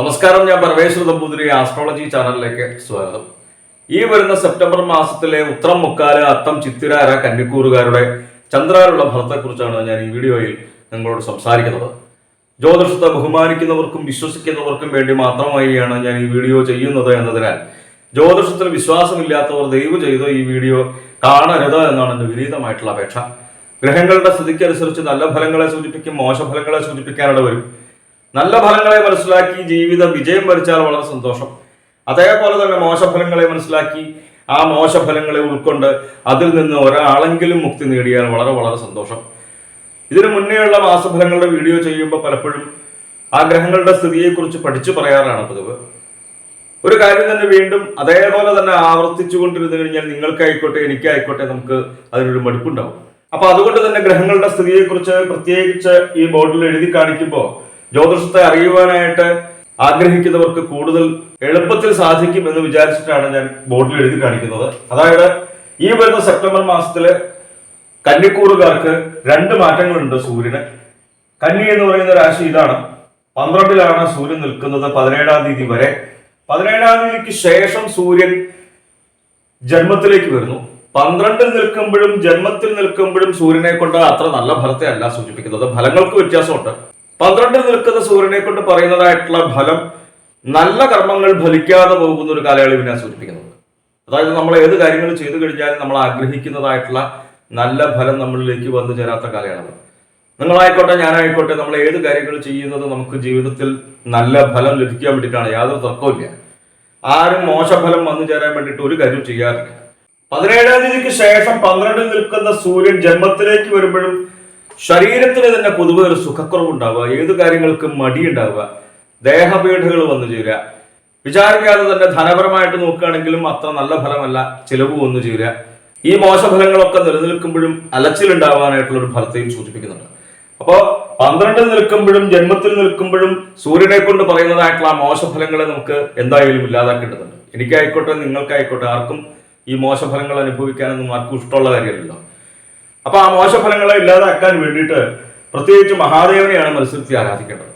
നമസ്കാരം ഞാൻ പരമേശ്വര നമ്പൂതിരി ആസ്ട്രോളജി ചാനലിലേക്ക് സ്വാഗതം. ഈ വരുന്ന സെപ്റ്റംബർ മാസത്തിലെ ഉത്രം മുക്കാൽ അത്തം ചിത്തിരാര കന്നിക്കൂറുകാരുടെ ചന്ദ്രാരുള്ള ഫലത്തെക്കുറിച്ചാണ് ഞാൻ ഈ വീഡിയോയിൽ നിങ്ങളോട് സംസാരിക്കുന്നത്. ജ്യോതിഷത്തെ ബഹുമാനിക്കുന്നവർക്കും വിശ്വസിക്കുന്നവർക്കും വേണ്ടി മാത്രമായാണ് ഞാൻ ഈ വീഡിയോ ചെയ്യുന്നത് എന്നതിനാൽ ജ്യോതിഷത്തിൽ വിശ്വാസമില്ലാത്തവർ ദയവ് ചെയ്ത് ഈ വീഡിയോ കാണരുത് എന്നാണ് എന്റെ വിനീതമായിട്ടുള്ള അപേക്ഷ. ഗ്രഹങ്ങളുടെ സ്ഥിതിക്കനുസരിച്ച് നല്ല ഫലങ്ങളെ സൂചിപ്പിക്കും മോശഫലങ്ങളെ സൂചിപ്പിക്കാനിട വരും നല്ല ഫലങ്ങളെ മനസ്സിലാക്കി ജീവിത വിജയം വരിച്ചാൽ വളരെ സന്തോഷം. അതേപോലെ തന്നെ മോശഫലങ്ങളെ മനസ്സിലാക്കി ആ മോശഫലങ്ങളെ ഉൾക്കൊണ്ട് അതിൽ നിന്ന് ഒരാളെങ്കിലും മുക്തി നേടിയാൽ വളരെ വളരെ സന്തോഷം. ഇതിനു മുന്നേയുള്ള മാസഫലങ്ങളുടെ വീഡിയോ ചെയ്യുമ്പോൾ പലപ്പോഴും ആ ഗ്രഹങ്ങളുടെ സ്ഥിതിയെക്കുറിച്ച് പഠിച്ചു പറയാറാണ് പതിവ്. ഒരു കാര്യം തന്നെ വീണ്ടും അതേപോലെ തന്നെ ആവർത്തിച്ചു കൊണ്ടിരുന്നു കഴിഞ്ഞാൽ നിങ്ങൾക്കായിക്കോട്ടെ എനിക്കായിക്കോട്ടെ നമുക്ക് അതിനൊരു മടുപ്പുണ്ടാവും. അപ്പൊ അതുകൊണ്ട് തന്നെ ഗ്രഹങ്ങളുടെ സ്ഥിതിയെക്കുറിച്ച് പ്രത്യേകിച്ച് ഈ ബോർഡിൽ എഴുതി കാണിക്കുമ്പോൾ ജ്യോതിഷത്തെ അറിയുവാനായിട്ട് ആഗ്രഹിക്കുന്നവർക്ക് കൂടുതൽ എളുപ്പത്തിൽ സാധിക്കും എന്ന് വിചാരിച്ചിട്ടാണ് ഞാൻ ബോർഡിൽ എഴുതി കാണിക്കുന്നത്. അതായത് ഈ വരുന്ന സെപ്റ്റംബർ മാസത്തിൽ കന്നിക്കൂറുകാർക്ക് രണ്ട് മാറ്റങ്ങളുണ്ട് സൂര്യന്. കന്നി എന്ന് പറയുന്ന രാശി ഇതാണ്. പന്ത്രണ്ടിലാണ് സൂര്യൻ നിൽക്കുന്നത് പതിനേഴാം തീയതി വരെ. പതിനേഴാം തീയതിക്ക് ശേഷം സൂര്യൻ ജന്മത്തിലേക്ക് വരുന്നു. പന്ത്രണ്ടിൽ നിൽക്കുമ്പോഴും ജന്മത്തിൽ നിൽക്കുമ്പോഴും സൂര്യനെ കൊണ്ട് അത്ര നല്ല ഫലത്തെ അല്ല സൂചിപ്പിക്കുന്നത്. ഫലങ്ങൾക്ക് വ്യത്യാസമുണ്ട്. പന്ത്രണ്ടിൽ നിൽക്കുന്ന സൂര്യനെ കൊണ്ട് പറയുന്നതായിട്ടുള്ള ഫലം നല്ല കർമ്മങ്ങൾ ഫലിക്കാതെ പോകുന്ന ഒരു കാലയളവിനെ സൂചിപ്പിക്കുന്നത് അതായത് നമ്മൾ ഏത് കാര്യങ്ങൾ ചെയ്തു കഴിഞ്ഞാലും നമ്മൾ ആഗ്രഹിക്കുന്നതായിട്ടുള്ള നല്ല ഫലം നമ്മളിലേക്ക് വന്നു ചേരാത്ത കാലയളവ്. നിങ്ങളായിക്കോട്ടെ ഞാനായിക്കോട്ടെ നമ്മൾ ഏത് കാര്യങ്ങൾ ചെയ്യുന്നത് നമുക്ക് ജീവിതത്തിൽ നല്ല ഫലം ലഭിക്കാൻ വേണ്ടിയിട്ടാണ് യാതൊരു തർക്കവുമില്ല. ആരും മോശഫലം വന്നു ചേരാൻ വേണ്ടിയിട്ട് ഒരു കാര്യം ചെയ്യാറില്ല. പതിനേഴാം തീയതിക്ക് ശേഷം പന്ത്രണ്ടിൽ നിൽക്കുന്ന സൂര്യൻ ജന്മത്തിലേക്ക് വരുമ്പോഴും ശരീരത്തിന് തന്നെ പൊതുവെ ഒരു സുഖക്കുറവുണ്ടാവുക ഏത് കാര്യങ്ങൾക്കും മടിയുണ്ടാവുക ദേഹപീഠകൾ വന്നു ചേരുക. വിചാരിക്കാതെ തന്നെ ധനപരമായിട്ട് നോക്കുകയാണെങ്കിലും അത്ര നല്ല ഫലമല്ല ചിലവ് വന്നു ചേരുക. ഈ മോശഫലങ്ങളൊക്കെ നിലനിൽക്കുമ്പോഴും അലച്ചിലുണ്ടാവാനായിട്ടുള്ള ഒരു ഫലത്തെയും സൂചിപ്പിക്കുന്നുണ്ട്. അപ്പോൾ പന്ത്രണ്ടിൽ നിൽക്കുമ്പോഴും ജന്മത്തിൽ നിൽക്കുമ്പോഴും സൂര്യനെ കൊണ്ട് പറയുന്നതായിട്ടുള്ള ആ മോശഫലങ്ങളെ നമുക്ക് എന്തായാലും ഇല്ലാതാക്കേണ്ടതുണ്ട്. എനിക്കായിക്കോട്ടെ നിങ്ങൾക്കായിക്കോട്ടെ ആർക്കും ഈ മോശഫലങ്ങൾ അനുഭവിക്കാനൊന്നും ആർക്കും ഇഷ്ടമുള്ള കാര്യമല്ലല്ലോ. അപ്പൊ ആ മോശഫലങ്ങളെ ഇല്ലാതാക്കാൻ വേണ്ടിയിട്ട് പ്രത്യേകിച്ച് മഹാദേവനെയാണ് മത്സരത്തിൽ ആരാധിക്കേണ്ടത്.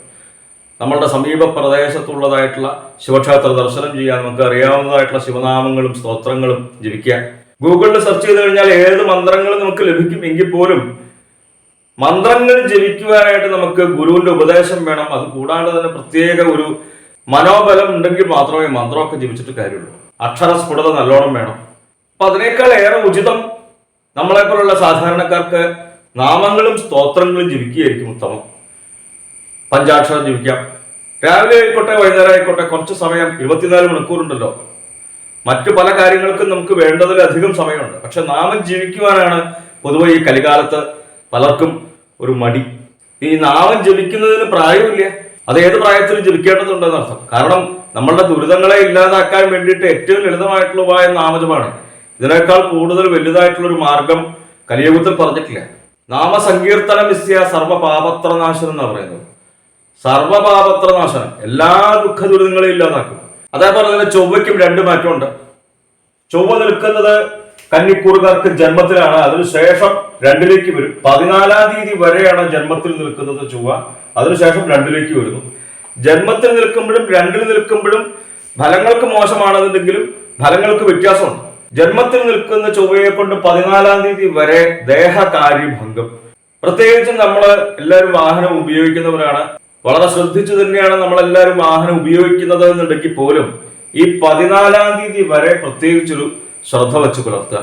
നമ്മളുടെ സമീപ പ്രദേശത്തുള്ളതായിട്ടുള്ള ശിവക്ഷേത്ര ദർശനം ചെയ്യാൻ നമുക്ക് അറിയാവുന്നതായിട്ടുള്ള ശിവനാമങ്ങളും സ്തോത്രങ്ങളും ജപിക്കുക. ഗൂഗിളിൽ സെർച്ച് ചെയ്ത് കഴിഞ്ഞാൽ ഏത് മന്ത്രങ്ങളും നമുക്ക് ലഭിക്കും എങ്കിൽ പോലും മന്ത്രങ്ങൾ ജപിക്കുവാനായിട്ട് നമുക്ക് ഗുരുവിന്റെ ഉപദേശം വേണം. അത് കൂടാതെ തന്നെ പ്രത്യേക ഒരു മനോബലം ഉണ്ടെങ്കിൽ മാത്രമേ മന്ത്രമൊക്കെ ജപിച്ചിട്ട് കാര്യമുള്ളൂ. അക്ഷരസ്ഫുടത നല്ലോണം വേണം. അപ്പൊ അതിനേക്കാൾ ഏറെ ഉചിതം നമ്മളെപ്പോലുള്ള സാധാരണക്കാർക്ക് നാമങ്ങളും സ്തോത്രങ്ങളും ജപിക്കുകയായിരിക്കും ഉത്തമം. പഞ്ചാക്ഷരം ജപിക്കാം. രാവിലെ ആയിക്കോട്ടെ വൈകുന്നേരം ആയിക്കോട്ടെ കുറച്ച് സമയം ഇരുപത്തിനാല് മണിക്കൂറുണ്ടല്ലോ. മറ്റു പല കാര്യങ്ങൾക്കും നമുക്ക് വേണ്ടതിലധികം സമയമുണ്ട്. പക്ഷെ നാമം ജീവിക്കുവാനാണ് പൊതുവെ ഈ കലികാലത്ത് പലർക്കും ഒരു മടി. ഈ നാമം ജപിക്കുന്നതിന് പ്രായമില്ല. അത് ഏത് പ്രായത്തിലും ജപിക്കേണ്ടതുണ്ടെന്നർത്ഥം. കാരണം നമ്മളുടെ ദുരിതങ്ങളെ ഇല്ലാതാക്കാൻ വേണ്ടിയിട്ട് ഏറ്റവും ലളിതമായിട്ടുള്ള ഉപായം നാമജമാണ് ഇതിനേക്കാൾ കൂടുതൽ വലുതായിട്ടുള്ള ഒരു മാർഗം കലിയുഗത്തിൽ പറഞ്ഞിട്ടില്ല. നാമസങ്കീർത്തന വിസ്യ സർവപാപത്രനാശനം എന്ന് പറയുന്നത്. സർവപാപത്രനാശനം. എല്ലാ ദുഃഖ ദുരിതങ്ങളെയും ഇല്ലാതാക്കും അതേപോലെ തന്നെ ചൊവ്വയ്ക്കും രണ്ട് മാറ്റമുണ്ട്. ചൊവ്വ നിൽക്കുന്നത് കന്നിക്കൂറുകാർക്ക് ജന്മത്തിലാണ്. അതിനുശേഷം രണ്ടിലേക്ക് വരും. പതിനാലാം തീയതി വരെയാണ് ജന്മത്തിൽ നിൽക്കുന്നത് ചൊവ്വ. അതിനുശേഷം രണ്ടിലേക്ക് വരുന്നു. ജന്മത്തിൽ നിൽക്കുമ്പോഴും രണ്ടിൽ നിൽക്കുമ്പോഴും ഫലങ്ങൾക്ക് മോശമാണെന്നുണ്ടെങ്കിലും ഫലങ്ങൾക്ക് വ്യത്യാസമുണ്ട്. ജന്മത്തിൽ നിൽക്കുന്ന ചൊവ്വയെ കൊണ്ട് പതിനാലാം തീയതി വരെ ദേഹകാര്യഭംഗം പ്രത്യേകിച്ചും നമ്മൾ എല്ലാവരും വാഹനം ഉപയോഗിക്കുന്നവരാണ്. വളരെ ശ്രദ്ധിച്ചു തന്നെയാണ് നമ്മളെല്ലാവരും വാഹനം ഉപയോഗിക്കുന്നത് എന്നുണ്ടെങ്കിൽ പോലും ഈ പതിനാലാം തീയതി വരെ പ്രത്യേകിച്ചൊരു ശ്രദ്ധ വെച്ച് പുലർത്തുക.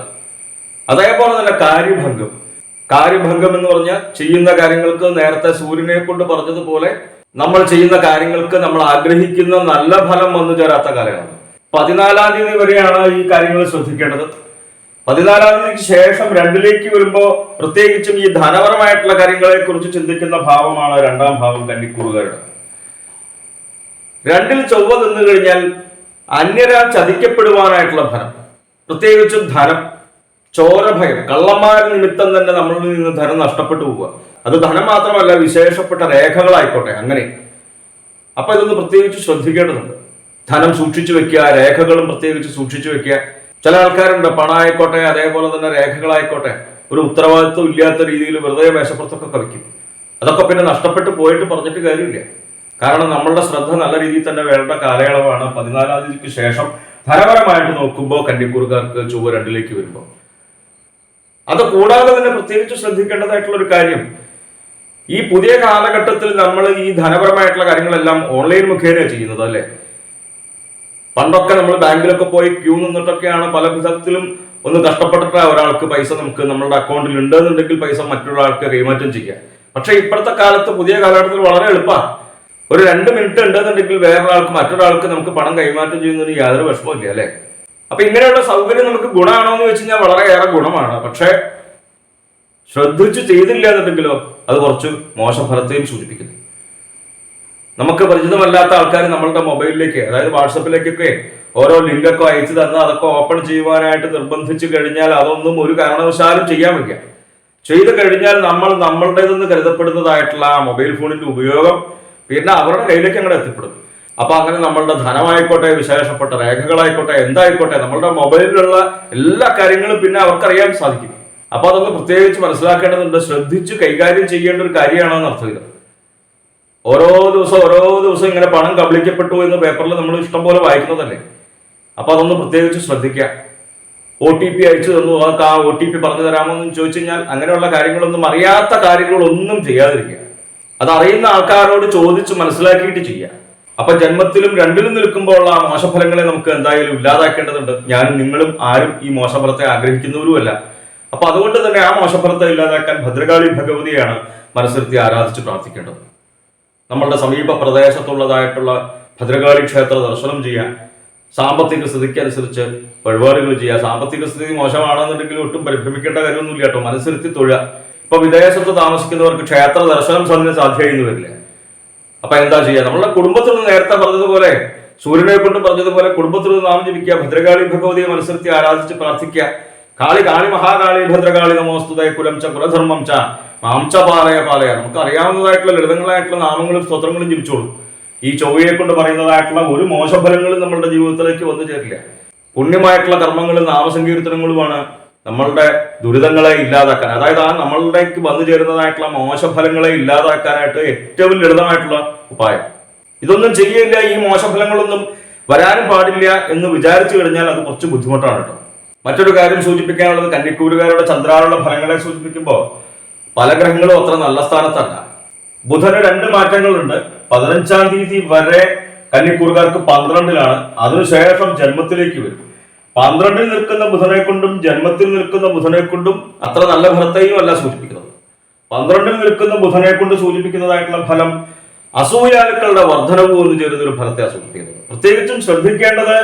അതേപോലെ തന്നെ കാര്യഭംഗം. കാര്യഭംഗം എന്ന് പറഞ്ഞാൽ ചെയ്യുന്ന കാര്യങ്ങൾക്ക് നേരത്തെ സൂര്യനെ കൊണ്ട് പറഞ്ഞതുപോലെ നമ്മൾ ചെയ്യുന്ന കാര്യങ്ങൾക്ക് നമ്മൾ ആഗ്രഹിക്കുന്ന നല്ല ഫലം വന്നു ചേരാത്ത കാലമാണ് പതിനാലാം തീയതി വരെയാണ് ഈ കാര്യങ്ങൾ ശ്രദ്ധിക്കേണ്ടത്. പതിനാലാം തീയതിക്ക് ശേഷം രണ്ടിലേക്ക് വരുമ്പോൾ പ്രത്യേകിച്ചും ഈ ധനപരമായിട്ടുള്ള കാര്യങ്ങളെ കുറിച്ച് ചിന്തിക്കുന്ന ഭാവമാണ് രണ്ടാം ഭാവം കന്നിക്കൂറുകാരുടെ. രണ്ടിൽ ചൊവ്വ നിന്നു കഴിഞ്ഞാൽ അന്യരാ ചതിക്കപ്പെടുവാനായിട്ടുള്ള ഫലം പ്രത്യേകിച്ചും ധനം ചോരഭയം കള്ളന്മാർ നിമിത്തം തന്നെ നമ്മളിൽ നിന്ന് ധനം നഷ്ടപ്പെട്ടു പോവുക. അത് ധനം മാത്രമല്ല വിശേഷപ്പെട്ട രേഖകളായിക്കോട്ടെ അങ്ങനെ. അപ്പൊ ഇതൊന്ന് പ്രത്യേകിച്ച് ശ്രദ്ധിക്കേണ്ടതുണ്ട്. ധനം സൂക്ഷിച്ചു വെക്കുക രേഖകളും പ്രത്യേകിച്ച് സൂക്ഷിച്ചു വെക്കുക. ചില ആൾക്കാരുണ്ട് പണമായിക്കോട്ടെ അതേപോലെ തന്നെ രേഖകളായിക്കോട്ടെ ഒരു ഉത്തരവാദിത്വം ഇല്ലാത്ത രീതിയിൽ വെറുതെ മേശപ്പുറത്തൊക്കെ കവിക്കും അതൊക്കെ പിന്നെ നഷ്ടപ്പെട്ടു പോയിട്ട് പറഞ്ഞിട്ട് കാര്യമില്ല. കാരണം നമ്മളുടെ ശ്രദ്ധ നല്ല രീതിയിൽ തന്നെ വേണ്ട കാലയളവാണ്. പതിനാലാം തീയതിക്ക് ശേഷം ധനപരമായിട്ട് നോക്കുമ്പോൾ കന്നിക്കൂറുകാർക്ക് ചൊവ്വ രണ്ടിലേക്ക് വരുമ്പോൾ അത് കൂടാതെ തന്നെ പ്രത്യേകിച്ച് ശ്രദ്ധിക്കേണ്ടതായിട്ടുള്ള ഒരു കാര്യം. ഈ പുതിയ കാലഘട്ടത്തിൽ നമ്മൾ ഈ ധനപരമായിട്ടുള്ള കാര്യങ്ങളെല്ലാം ഓൺലൈൻ മുഖേന ചെയ്യുന്നത് അല്ലേ? പണ്ടൊക്കെ നമ്മൾ ബാങ്കിലൊക്കെ പോയി ക്യൂ നിന്നിട്ടൊക്കെയാണ് പല വിധത്തിലും ഒന്ന് കഷ്ടപ്പെട്ടിട്ട് ഒരാൾക്ക് പൈസ നമുക്ക് നമ്മളുടെ അക്കൗണ്ടിൽ ഉണ്ടെന്നുണ്ടെങ്കിൽ പൈസ മറ്റുള്ള ആൾക്ക് കൈമാറ്റം ചെയ്യാം. പക്ഷേ ഇപ്പോഴത്തെ കാലത്ത് പുതിയ കാലഘട്ടത്തിൽ വളരെ എളുപ്പമാണ് ഒരു രണ്ട് മിനിറ്റ് ഉണ്ടെന്നുണ്ടെങ്കിൽ വേറൊരാൾക്ക് മറ്റൊരാൾക്ക് നമുക്ക് പണം കൈമാറ്റം ചെയ്യുന്നതിന് യാതൊരു വിഷമമില്ല അല്ലേ? അപ്പൊ ഇങ്ങനെയുള്ള സൗകര്യം നമുക്ക് ഗുണമാണോ എന്ന് വെച്ച് കഴിഞ്ഞാൽ വളരെയേറെ ഗുണമാണ്. പക്ഷേ ശ്രദ്ധിച്ച് ചെയ്തില്ല എന്നുണ്ടെങ്കിലോ അത് കുറച്ച് മോശഫലത്തെയും സൂചിപ്പിക്കുന്നു. നമുക്ക് പരിചിതമല്ലാത്ത ആൾക്കാർ നമ്മളുടെ മൊബൈലിലേക്ക് അതായത് വാട്സപ്പിലേക്കൊക്കെ ഓരോ ലിങ്കൊക്കെ അയച്ചു തന്ന് അതൊക്കെ ഓപ്പൺ ചെയ്യുവാനായിട്ട് നിർബന്ധിച്ചു കഴിഞ്ഞാൽ അതൊന്നും ഒരു കാരണവശാലും ചെയ്യാൻ വയ്യ. ചെയ്തു കഴിഞ്ഞാൽ നമ്മൾ നമ്മളുടേതെന്ന് കരുതപ്പെടുന്നതായിട്ടുള്ള ആ മൊബൈൽ ഫോണിന്റെ ഉപയോഗം പിന്നെ അവരുടെ കയ്യിലേക്ക് അങ്ങോട്ട് എത്തിപ്പെടും. അപ്പൊ അങ്ങനെ നമ്മളുടെ ധനമായിക്കോട്ടെ വിശേഷപ്പെട്ട രേഖകളായിക്കോട്ടെ എന്തായിക്കോട്ടെ നമ്മളുടെ മൊബൈലിലുള്ള എല്ലാ കാര്യങ്ങളും പിന്നെ അവർക്കറിയാൻ സാധിക്കും. അപ്പൊ അതൊന്ന് പ്രത്യേകിച്ച് മനസ്സിലാക്കേണ്ടതുണ്ട് ശ്രദ്ധിച്ച് കൈകാര്യം ചെയ്യേണ്ട ഒരു കാര്യമാണെന്ന് അർത്ഥം ഓരോ ദിവസം ഓരോ ദിവസം ഇങ്ങനെ പണം കബളിക്കപ്പെട്ടു എന്ന് പേപ്പറിൽ നമ്മൾ ഇഷ്ടം പോലെ വായിക്കുന്നതല്ലേ? അപ്പൊ അതൊന്ന് പ്രത്യേകിച്ച് ശ്രദ്ധിക്കുക. ഒ ടി പി അയച്ചു തന്നു. ആ ഒ ടി പി പറഞ്ഞു തരാമോ എന്ന് ചോദിച്ചു കഴിഞ്ഞാൽ അങ്ങനെയുള്ള കാര്യങ്ങളൊന്നും അറിയാത്ത കാര്യങ്ങളൊന്നും ചെയ്യാതിരിക്കുക. അത് അറിയുന്ന ആൾക്കാരോട് ചോദിച്ച് മനസ്സിലാക്കിയിട്ട് ചെയ്യുക. അപ്പൊ ജന്മത്തിലും രണ്ടിലും നിൽക്കുമ്പോൾ ആ മോശഫലങ്ങളെ നമുക്ക് എന്തായാലും ഇല്ലാതാക്കേണ്ടതുണ്ട്. ഞാനും നിങ്ങളും ആരും ഈ മോശഫലത്തെ ആഗ്രഹിക്കുന്നവരുമല്ല. അപ്പൊ അതുകൊണ്ട് തന്നെ ആ മോശഫലത്തെ ഇല്ലാതാക്കാൻ ഭദ്രകാളി ഭഗവതിയാണ് മനസ്സിരുത്തി ആരാധിച്ച് പ്രാർത്ഥിക്കേണ്ടത്. നമ്മളുടെ സമീപ പ്രദേശത്തുള്ളതായിട്ടുള്ള ഭദ്രകാളി ക്ഷേത്ര ദർശനം ചെയ്യാൻ സാമ്പത്തിക സ്ഥിതിക്ക് അനുസരിച്ച് വഴിപാടുകൾ ചെയ്യുക സാമ്പത്തിക സ്ഥിതി മോശമാണെന്നുണ്ടെങ്കിൽ ഒട്ടും പരിഭ്രമിക്കേണ്ട കാര്യമൊന്നുമില്ല കേട്ടോ. മനസ്സിരുത്തി തൊഴുക. ഇപ്പൊ വിദേശത്ത് താമസിക്കുന്നവർക്ക് ക്ഷേത്ര ദർശനം സമയം സാധ്യമായിരുന്നു വരില്ല. അപ്പൊ എന്താ ചെയ്യുക നമ്മളുടെ കുടുംബത്തിൽ നിന്ന് നേരത്തെ പറഞ്ഞതുപോലെ സൂര്യനെ കൊണ്ട് പറഞ്ഞതുപോലെ കുടുംബത്തിൽ നിന്ന് നാം ജപിക്കുക ഭദ്രകാളി ഭഗവതിയെ മനസ്സിരുത്തി ആരാധിച്ച് പ്രാർത്ഥിക്കുക കാളി കാളി മഹാകാളി ഭദ്രകാളി നമോസ്തുതേ കുലം ച കുലധർമ്മം ച മാംച പാലയ പാലയ. നമുക്ക് അറിയാവുന്നതായിട്ടുള്ള ലളിതങ്ങളായിട്ടുള്ള നാമങ്ങളും സ്തോത്രങ്ങളും ജപിച്ചോളൂ. ഈ ചൊവ്വയെ കൊണ്ട് പറയുന്നതായിട്ടുള്ള ഒരു മോശഫലങ്ങളും നമ്മളുടെ ജീവിതത്തിലേക്ക് വന്നു ചേരില്ല. പുണ്യമായിട്ടുള്ള കർമ്മങ്ങളും നാമസങ്കീർത്തനങ്ങളുമാണ് നമ്മളുടെ ദുരിതങ്ങളെ ഇല്ലാതാക്കാൻ. അതായത് ആ നമ്മളുടേക്ക് വന്നു ചേരുന്നതായിട്ടുള്ള മോശഫലങ്ങളെ ഇല്ലാതാക്കാനായിട്ട് ഏറ്റവും ലളിതമായിട്ടുള്ള ഉപായം. ഇതൊന്നും ചെയ്യില്ല ഈ മോശഫലങ്ങളൊന്നും വരാനും പാടില്ല എന്ന് വിചാരിച്ചു കഴിഞ്ഞാൽ അത് കുറച്ച് ബുദ്ധിമുട്ടാണ് കേട്ടോ. മറ്റൊരു കാര്യം സൂചിപ്പിക്കാനുള്ളത് കന്നിക്കൂരുകാരുടെ ചന്ദ്രാനുള്ള ഫലങ്ങളെ സൂചിപ്പിക്കുമ്പോൾ പല ഗ്രഹങ്ങളും അത്ര നല്ല സ്ഥാനത്തല്ല. ബുധന് രണ്ട് മാറ്റങ്ങളുണ്ട്. പതിനഞ്ചാം തീയതി വരെ കന്നിക്കൂറുകാർക്ക് പന്ത്രണ്ടിലാണ്. അതിനുശേഷം ജന്മത്തിലേക്ക് വരും. പന്ത്രണ്ടിൽ നിൽക്കുന്ന ബുധനെ കൊണ്ടും ജന്മത്തിൽ നിൽക്കുന്ന ബുധനെ കൊണ്ടും അത്ര നല്ല ഫലത്തെയും അല്ല സൂചിപ്പിക്കുന്നത്. പന്ത്രണ്ടിൽ നിൽക്കുന്ന ബുധനെ കൊണ്ട് സൂചിപ്പിക്കുന്നതായിട്ടുള്ള ഫലം അസൂയാലുക്കളുടെ വർധനവും എന്ന് ചേരുന്ന ഒരു ഫലത്തെ സൂചിപ്പിക്കുന്നത്. പ്രത്യേകിച്ചും ശ്രദ്ധിക്കേണ്ടത്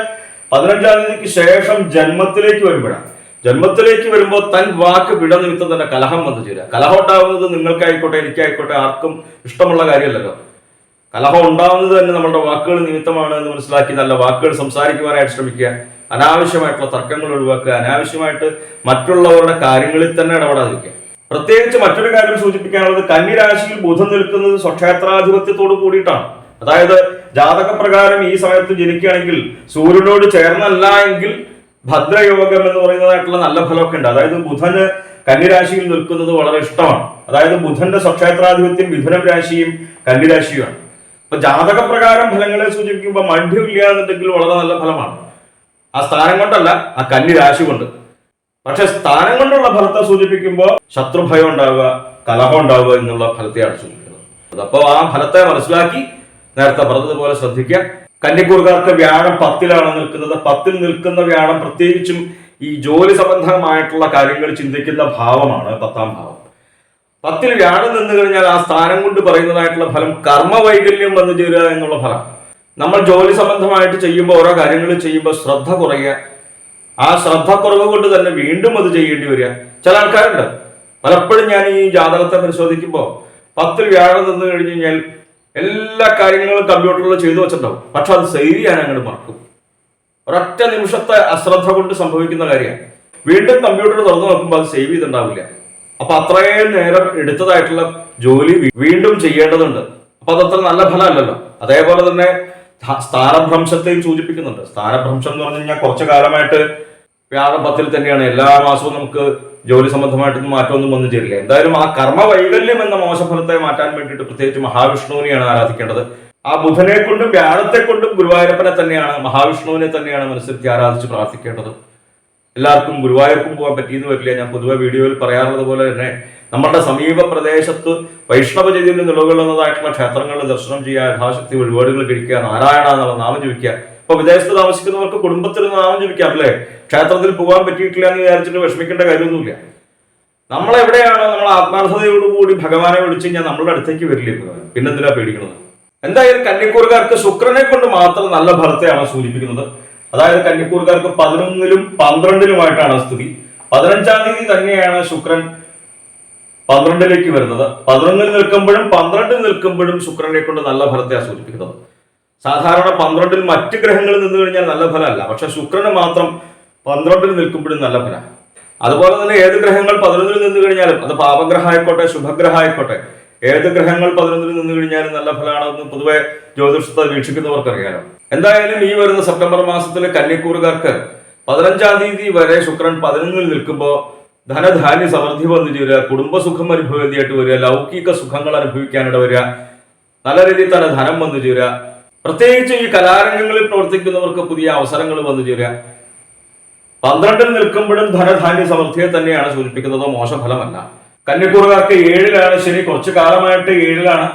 പതിനഞ്ചാം തീയതിക്ക് ശേഷം ജന്മത്തിലേക്ക് വരുമ്പോഴാണ്. ജന്മത്തിലേക്ക് വരുമ്പോൾ തൻ വാക്ക് വിട നിമിത്തം തന്നെ കലഹം വന്നു ചേരുക. കലഹം ഉണ്ടാവുന്നത് നിങ്ങൾക്കായിക്കോട്ടെ എനിക്കായിക്കോട്ടെ ആർക്കും ഇഷ്ടമുള്ള കാര്യമല്ലല്ലോ. കലഹം ഉണ്ടാവുന്നത് തന്നെ നമ്മുടെ വാക്കുകൾ നിമിത്തമാണ് എന്ന് മനസ്സിലാക്കി നല്ല വാക്കുകൾ സംസാരിക്കുവാനായിട്ട് ശ്രമിക്കുക. അനാവശ്യമായിട്ടുള്ള തർക്കങ്ങൾ ഒഴിവാക്കുക. അനാവശ്യമായിട്ട് മറ്റുള്ളവരുടെ കാര്യങ്ങളിൽ തന്നെ ഇടപെടാതിരിക്കുക. പ്രത്യേകിച്ച് മറ്റൊരു കാര്യം സൂചിപ്പിക്കാനുള്ളത് കന്നിരാശിയിൽ ബുധം നിൽക്കുന്നത് സ്വക്ഷേത്രാധിപത്യത്തോട് കൂടിയിട്ടാണ്. അതായത് ജാതക പ്രകാരം ഈ സമയത്ത് ജനിക്കുകയാണെങ്കിൽ സൂര്യനോട് ചേർന്നല്ല എങ്കിൽ ഭദ്രയോഗം എന്ന് പറയുന്നതായിട്ടുള്ള നല്ല ഫലമൊക്കെ ഉണ്ട്. അതായത് ബുധന് കന്നിരാശിയിൽ നിൽക്കുന്നത് വളരെ ഇഷ്ടമാണ്. അതായത് ബുധന്റെ സ്വക്ഷേത്രാധിപത്യം മിഥുനം രാശിയും കന്നിരാശിയുമാണ്. അപ്പൊ ജാതകപ്രകാരം ഫലങ്ങളെ സൂചിപ്പിക്കുമ്പോൾ മണ്ഡ്യമില്ല എന്നുണ്ടെങ്കിൽ വളരെ നല്ല ഫലമാണ്. ആ സ്ഥാനം കൊണ്ടല്ല ആ കന്നിരാശി കൊണ്ട്. പക്ഷെ സ്ഥാനം കൊണ്ടുള്ള ഫലത്തെ സൂചിപ്പിക്കുമ്പോൾ ശത്രുഭയം ഉണ്ടാവുക കലഹം ഉണ്ടാവുക എന്നുള്ള ഫലത്തെയാണ് സൂചിപ്പിക്കുന്നത്. അപ്പോൾ ആ ഫലത്തെ മനസ്സിലാക്കി നേരത്തെ പറഞ്ഞതുപോലെ ശ്രദ്ധിക്കുക. കന്നിക്കൂറുകാർക്ക് വ്യാഴം പത്തിലാണ് നിൽക്കുന്നത്. പത്തിൽ നിൽക്കുന്ന വ്യാഴം പ്രത്യേകിച്ചും ഈ ജോലി സംബന്ധമായിട്ടുള്ള കാര്യങ്ങൾ ചിന്തിക്കുന്ന ഭാവമാണ് പത്താം ഭാവം. പത്തിൽ വ്യാഴം നിന്ന് കഴിഞ്ഞാൽ ആ സ്ഥാനം കൊണ്ട് പറയുന്നതായിട്ടുള്ള ഫലം കർമ്മവൈകല്യം വന്നു ചേരുക എന്നുള്ള ഫലം. നമ്മൾ ജോലി സംബന്ധമായിട്ട് ചെയ്യുമ്പോൾ ഓരോ കാര്യങ്ങൾ ചെയ്യുമ്പോൾ ശ്രദ്ധ കുറയുക. ആ ശ്രദ്ധക്കുറവ് കൊണ്ട് തന്നെ വീണ്ടും അത് ചെയ്യേണ്ടി വരിക. ചില ആൾക്കാരുണ്ട്. പലപ്പോഴും ഞാൻ ഈ ജാതകത്തെ പരിശോധിക്കുമ്പോൾ പത്തിൽ വ്യാഴം നിന്ന് കഴിഞ്ഞ് കഴിഞ്ഞാൽ എല്ലാ കാര്യങ്ങളും കമ്പ്യൂട്ടറിൽ ചെയ്തു വെച്ചിട്ടുണ്ടാവും. പക്ഷെ അത് സേവ് ചെയ്യാൻ അങ്ങോട്ട് മറക്കും. ഒരൊറ്റ നിമിഷത്തെ അശ്രദ്ധ കൊണ്ട് സംഭവിക്കുന്ന കാര്യമാണ്. വീണ്ടും കമ്പ്യൂട്ടർ തുറന്നു നോക്കുമ്പോൾ അത് സേവ് ചെയ്തിട്ടുണ്ടാവില്ല. അപ്പൊ അത്രയും നേരം എടുത്തതായിട്ടുള്ള ജോലി വീണ്ടും ചെയ്യേണ്ടതുണ്ട്. അപ്പൊ അതത്ര നല്ല ഫലമല്ലല്ലോ. അതേപോലെ തന്നെ സ്ഥാനഭ്രംശത്തെയും സൂചിപ്പിക്കുന്നുണ്ട്. സ്ഥാനഭ്രംശം എന്ന് പറഞ്ഞു കഴിഞ്ഞാൽ കുറച്ചു കാലമായിട്ട് വ്യാഴം പത്തിൽ തന്നെയാണ്. എല്ലാ മാസവും നമുക്ക് ജോലി സംബന്ധമായിട്ടൊന്നും മാറ്റമൊന്നും വന്നു ചേരില്ല. എന്തായാലും ആ കർമ്മ വൈകല്യം എന്ന മോശഫലത്തെ മാറ്റാൻ വേണ്ടിയിട്ട് പ്രത്യേകിച്ച് മഹാവിഷ്ണുവിനെയാണ് ആരാധിക്കേണ്ടത്. ആ ബുധനെ കൊണ്ടും വ്യാഴത്തെ കൊണ്ടും ഗുരുവായൂരപ്പനെ തന്നെയാണ് മഹാവിഷ്ണുവിനെ തന്നെയാണ് മനസ്സിലാക്കി ആരാധിച്ച് പ്രാർത്ഥിക്കേണ്ടത്. എല്ലാവർക്കും ഗുരുവായൂർക്കും പോകാൻ പറ്റിയെന്ന് വരില്ല. ഞാൻ പൊതുവെ വീഡിയോയിൽ പറയാറുള്ളത് പോലെ തന്നെ നമ്മുടെ സമീപ പ്രദേശത്ത് വൈഷ്ണവ ചൈതന്യം നിലകൊള്ളുന്നതായിട്ടുള്ള ക്ഷേത്രങ്ങളിൽ ദർശനം ചെയ്യുക യഥാശക്തി വഴിപാടുകൾ കഴിക്കുക നാരായണ എന്നുള്ള നാമം ജപിക്കുക ഇപ്പൊ വിദേശത്ത് താമസിക്കുന്നവർക്ക് കുടുംബത്തിൽ നാമം ജപിക്കാം അല്ലേ? ക്ഷേത്രത്തിൽ പോകാൻ പറ്റിയിട്ടില്ല എന്ന് വിചാരിച്ചിട്ട് വിഷമിക്കേണ്ട കാര്യമൊന്നുമില്ല. നമ്മൾ എവിടെയാണ് നമ്മൾ ആത്മാർത്ഥതയോടുകൂടി ഭഗവാനെ വിളിച്ചു കഴിഞ്ഞാൽ നമ്മളുടെ അടുത്തേക്ക് വരില്ലേ പിന്നെ പിന്നെന്തിനാ പേടിക്കുന്നത് എന്തായാലും കന്നിക്കൂറുകാർക്ക് ശുക്രനെ കൊണ്ട് മാത്രം നല്ല ഫലത്തെയാണ് സൂചിപ്പിക്കുന്നത്. അതായത് കന്നിക്കൂറുകാർക്ക് പതിനൊന്നിലും പന്ത്രണ്ടിലുമായിട്ടാണ് സ്ഥിതി. പതിനഞ്ചാം തീയതി തന്നെയാണ് ശുക്രൻ പന്ത്രണ്ടിലേക്ക് വരുന്നത്. പതിനൊന്നിൽ നിൽക്കുമ്പോഴും പന്ത്രണ്ടിൽ നിൽക്കുമ്പോഴും ശുക്രനെ കൊണ്ട് നല്ല ഫലത്തെയാണ് സൂചിപ്പിക്കുന്നത്. സാധാരണ പന്ത്രണ്ടിൽ മറ്റ് ഗ്രഹങ്ങളിൽ നിന്ന് കഴിഞ്ഞാൽ നല്ല ഫലമല്ല. പക്ഷെ ശുക്രന് മാത്രം പന്ത്രണ്ടിൽ നിൽക്കുമ്പോഴും നല്ല ഫലമാണ് അതുപോലെ തന്നെ ഏത് ഗ്രഹങ്ങൾ പതിനൊന്നിൽ നിന്ന് കഴിഞ്ഞാലും അത് പാപഗ്രഹമായിക്കോട്ടെ ശുഭഗ്രഹമായിക്കോട്ടെ ഏത് ഗ്രഹങ്ങൾ പതിനൊന്നിൽ നിന്ന് കഴിഞ്ഞാലും നല്ല ഫലമാണെന്ന് പൊതുവെ ജ്യോതിഷത്തെ വീക്ഷിക്കുന്നവർക്ക് അറിയാലോ എന്തായാലും ഈ വരുന്ന സെപ്റ്റംബർ മാസത്തിൽ കന്യക്കൂറുകാർക്ക് പതിനഞ്ചാം തീയതി വരെ ശുക്രൻ പതിനൊന്നിൽ നിൽക്കുമ്പോൾ ധനധാന്യ സമൃദ്ധി വന്നു ചേരുക കുടുംബസുഖം അനുഭവേണ്ടിയായിട്ട് വരിക ലൗകിക സുഖങ്ങൾ അനുഭവിക്കാനിട വരിക നല്ല രീതിയിൽ തന്നെ ധനം വന്നു ചേരുക പ്രത്യേകിച്ച് ഈ കലാരംഗങ്ങളിൽ പ്രവർത്തിക്കുന്നവർക്ക് പുതിയ അവസരങ്ങൾ വന്നു ചേരുക. പന്ത്രണ്ടിൽ നിൽക്കുമ്പോഴും ധനധാന്യ സമൃദ്ധിയെ തന്നെയാണ് സൂചിപ്പിക്കുന്നത്. മോശഫലമല്ല. കന്യക്കൂറുകാർക്ക് ഏഴിലാണ് ശനി. കുറച്ചു കാലമായിട്ട് ഏഴിലാണ്.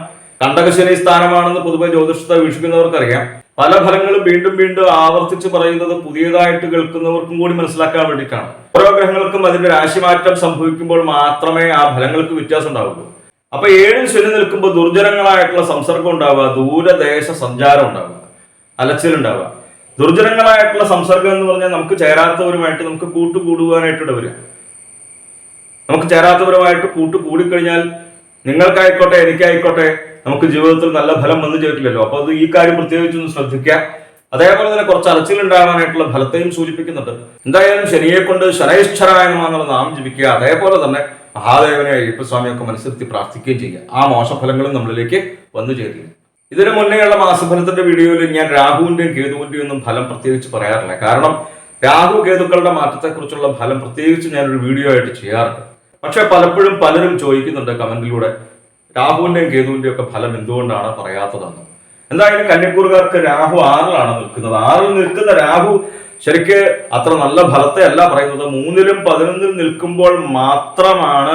കണ്ടകശനി സ്ഥാനമാണെന്ന് പൊതുവെ ജ്യോതിഷത്തെ വീക്ഷിക്കുന്നവർക്കറിയാം. പല ഫലങ്ങളും വീണ്ടും വീണ്ടും ആവർത്തിച്ച് പറയുന്നത് പുതിയതായിട്ട് കേൾക്കുന്നവർക്കും കൂടി മനസ്സിലാക്കാൻ വേണ്ടിയിട്ടാണ്. ഓരോ ഗ്രഹങ്ങൾക്കും അതിന്റെ രാശിമാറ്റം സംഭവിക്കുമ്പോൾ മാത്രമേ ആ ഫലങ്ങൾക്ക് വ്യത്യാസം ഉണ്ടാവുള്ളൂ. അപ്പൊ ഏഴും ശനി നിൽക്കുമ്പോൾ ദുർജനങ്ങളായിട്ടുള്ള സംസർഗം ഉണ്ടാവുക ദൂരദേശ സഞ്ചാരം ഉണ്ടാവുക അലച്ചിലുണ്ടാവുക. ദുർജനങ്ങളായിട്ടുള്ള സംസർഗം എന്ന് പറഞ്ഞാൽ നമുക്ക് ചേരാത്തവരുമായിട്ട് നമുക്ക് കൂട്ടുകൂടുവാനായിട്ട് വരിക. നമുക്ക് ചേരാത്തവരുമായിട്ട് കൂട്ടു കൂടിക്കഴിഞ്ഞാൽ നിങ്ങൾക്കായിക്കോട്ടെ എനിക്കായിക്കോട്ടെ നമുക്ക് ജീവിതത്തിൽ നല്ല ഫലം വന്നു ചേരില്ലല്ലോ. അപ്പൊ അത് ഈ കാര്യം പ്രത്യേകിച്ച് ഒന്ന് ശ്രദ്ധിക്കുക. അതേപോലെ തന്നെ കുറച്ച് അലച്ചിലുണ്ടാകാനായിട്ടുള്ള ഫലത്തെയും സൂചിപ്പിക്കുന്നുണ്ട്. എന്തായാലും ശനിയെ കൊണ്ട് ശനൈശ്വരായ ജീവിക്കുക ജപിക്കുക. അതേപോലെ തന്നെ മഹാദേവനെ അയ്യപ്പസ്വാമിയൊക്കെ മനസ്സിരുത്തി പ്രാർത്ഥിക്കുകയും ചെയ്യുക. ആ മോശഫലങ്ങളും നമ്മളിലേക്ക് വന്നു ചേരില്ല ഇതിനു മുന്നേയുള്ള മാസഫലത്തിന്റെ വീഡിയോയിൽ ഞാൻ രാഹുവിന്റെയും കേതുവിന്റെയും ഒന്നും ഫലം പ്രത്യേകിച്ച് പറയാറില്ല. കാരണം രാഹു കേതുക്കളുടെ മാറ്റത്തെക്കുറിച്ചുള്ള ഫലം പ്രത്യേകിച്ച് ഞാനൊരു വീഡിയോ ആയിട്ട് ചെയ്യാറുണ്ട്. പക്ഷെ പലപ്പോഴും പലരും ചോദിക്കുന്നുണ്ട് കമന്റിലൂടെ രാഹുവിന്റെയും കേതുവിന്റെയും ഒക്കെ ഫലം എന്തുകൊണ്ടാണ് പറയാത്തതെന്ന്? എന്തായാലും കന്യക്കൂറുകാർക്ക് രാഹു ആറിലാണ് നിൽക്കുന്നത്. ആറിൽ നിൽക്കുന്ന രാഹു ശരിക്ക് അത്ര നല്ല ഫലത്തെ അല്ല പറയുന്നത്. മൂന്നിലും പതിനൊന്നിലും നിൽക്കുമ്പോൾ മാത്രമാണ്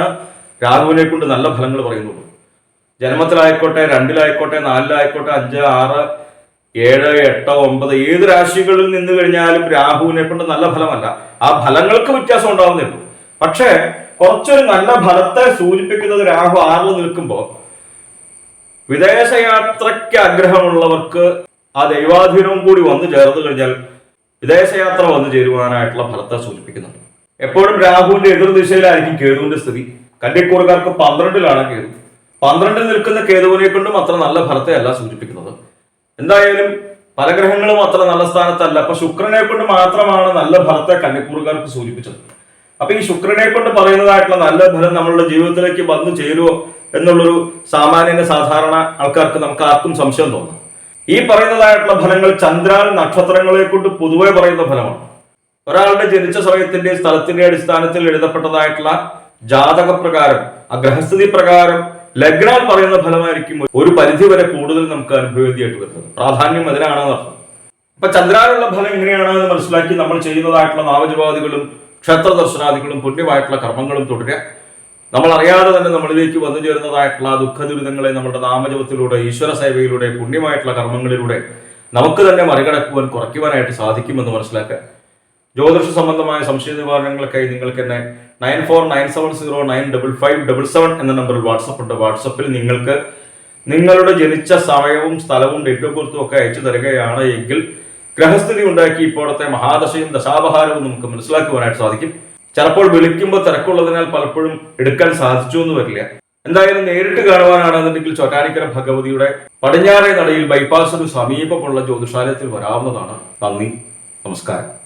രാഹുവിനെ കൊണ്ട് നല്ല ഫലങ്ങൾ പറയുന്നുള്ളൂ ജന്മത്തിലായിക്കോട്ടെ രണ്ടിലായിക്കോട്ടെ നാലിലായിക്കോട്ടെ അഞ്ച് ആറ് ഏഴ് എട്ട് ഒമ്പത് ഏത് രാശികളിൽ നിന്ന് കഴിഞ്ഞാലും രാഹുവിനെ കൊണ്ട് നല്ല ഫലമല്ല. ആ ഫലങ്ങൾക്ക് വ്യത്യാസം ഉണ്ടാവുന്നേ ഉള്ളൂ. പക്ഷേ കുറച്ചൊരു നല്ല ഫലത്തെ സൂചിപ്പിക്കുന്നത് രാഹു ആറിൽ നിൽക്കുമ്പോൾ വിദേശയാത്രയ്ക്ക് ആഗ്രഹമുള്ളവർക്ക് ആ ദൈവാധീനവും കൂടി വന്നു ചേർന്ന് കഴിഞ്ഞാൽ വിദേശയാത്ര വന്നു ചേരുവാനായിട്ടുള്ള ഫലത്തെ സൂചിപ്പിക്കുന്നുണ്ട്. എപ്പോഴും രാഹുവിന്റെ എതിർ ദിശയിലായിരിക്കും കേതുവിന്റെ സ്ഥിതി. കണ്ടിക്കൂറുകാർക്ക് പന്ത്രണ്ടിലാണ് കേതു. പന്ത്രണ്ടിൽ നിൽക്കുന്ന കേതുവിനെ കൊണ്ടും അത്ര നല്ല ഫലത്തെ അല്ല സൂചിപ്പിക്കുന്നത്. എന്തായാലും പല ഗ്രഹങ്ങളും അത്ര നല്ല സ്ഥാനത്തല്ല. അപ്പൊ ശുക്രനെ കൊണ്ട് മാത്രമാണ് നല്ല ഫലത്തെ കന്യക്കൂറുകാർക്ക് സൂചിപ്പിച്ചത്. അപ്പൊ ഈ ശുക്രനെ കൊണ്ട് പറയുന്നതായിട്ടുള്ള നല്ല ഫലം നമ്മളുടെ ജീവിതത്തിലേക്ക് വന്നു ചേരുവോ എന്നുള്ളൊരു സാമാന്യന് സാധാരണ ആൾക്കാർക്ക് നമുക്ക് ആർക്കും സംശയം തോന്നും. ഈ പറയുന്നതായിട്ടുള്ള ഫലങ്ങൾ ചന്ദ്രാൽ നക്ഷത്രങ്ങളെ കൊണ്ട് പൊതുവെ പറയുന്ന ഫലമാണ്. ഒരാളുടെ ജനിച്ച സമയത്തിന്റെ സ്ഥലത്തിന്റെ അടിസ്ഥാനത്തിൽ എഴുതപ്പെട്ടതായിട്ടുള്ള ജാതക പ്രകാരം ആ ഗ്രഹസ്ഥിതി പ്രകാരം ലഗ്നാൽ പറയുന്ന ഫലമായിരിക്കും ഒരു പരിധി വരെ കൂടുതൽ നമുക്ക് അനുഭവേദിയായിട്ട് വരുന്നത്. പ്രാധാന്യം അതിനാണെന്ന് അർത്ഥം. അപ്പൊ ചന്ദ്രാനുള്ള ഫലം എങ്ങനെയാണെന്ന് മനസ്സിലാക്കി നമ്മൾ ചെയ്യുന്നതായിട്ടുള്ള നാമജപാദികളും ക്ഷേത്ര ദർശനാദികളും പുണ്യമായിട്ടുള്ള കർമ്മങ്ങളും തുടരുക. നമ്മൾ അറിയാതെ തന്നെ നമ്മളിലേക്ക് വന്നു ചേരുന്നതായിട്ടുള്ള ദുഃഖ ദുരിതങ്ങളെ നമ്മുടെ നാമജപത്തിലൂടെ ഈശ്വര സേവയിലൂടെ പുണ്യമായിട്ടുള്ള കർമ്മങ്ങളിലൂടെ നമുക്ക് തന്നെ മറികടക്കുവാൻ കുറയ്ക്കുവാനായിട്ട് സാധിക്കുമെന്ന് മനസ്സിലാക്കുക. ജ്യോതിഷ സംബന്ധമായ സംശയ നിവാരണങ്ങൾക്കായി നിങ്ങൾക്ക് എന്നെ nine four nine seven zero nine double five double seven എന്ന നമ്പറിൽ വാട്സപ്പ് ഉണ്ട്. വാട്സപ്പിൽ നിങ്ങൾക്ക് നിങ്ങളുടെ ജനിച്ച സമയവും സ്ഥലവും ഡേറ്റ് ഓഫ് ബർത്തും ഒക്കെ അയച്ചു തരികയാണ് എങ്കിൽ ഗ്രഹസ്ഥിതി ഉണ്ടാക്കി ഇപ്പോഴത്തെ മഹാദശയും ദശാപഹാരവും നമുക്ക് മനസ്സിലാക്കുവാനായിട്ട് സാധിക്കും. ചിലപ്പോൾ വിളിക്കുമ്പോൾ തിരക്കുള്ളതിനാൽ പലപ്പോഴും എടുക്കാൻ സാധിച്ചു എന്ന് വരില്ല. എന്തായാലും നേരിട്ട് കാണുവാനാണെന്നുണ്ടെങ്കിൽ ചൊറ്റാനിക്കര ഭഗവതിയുടെ പടിഞ്ഞാറേ നടയിൽ ബൈപ്പാസിന് സമീപമുള്ള ജ്യോതിഷാലയത്തിൽ വരാവുന്നതാണ്. നന്ദി. നമസ്കാരം.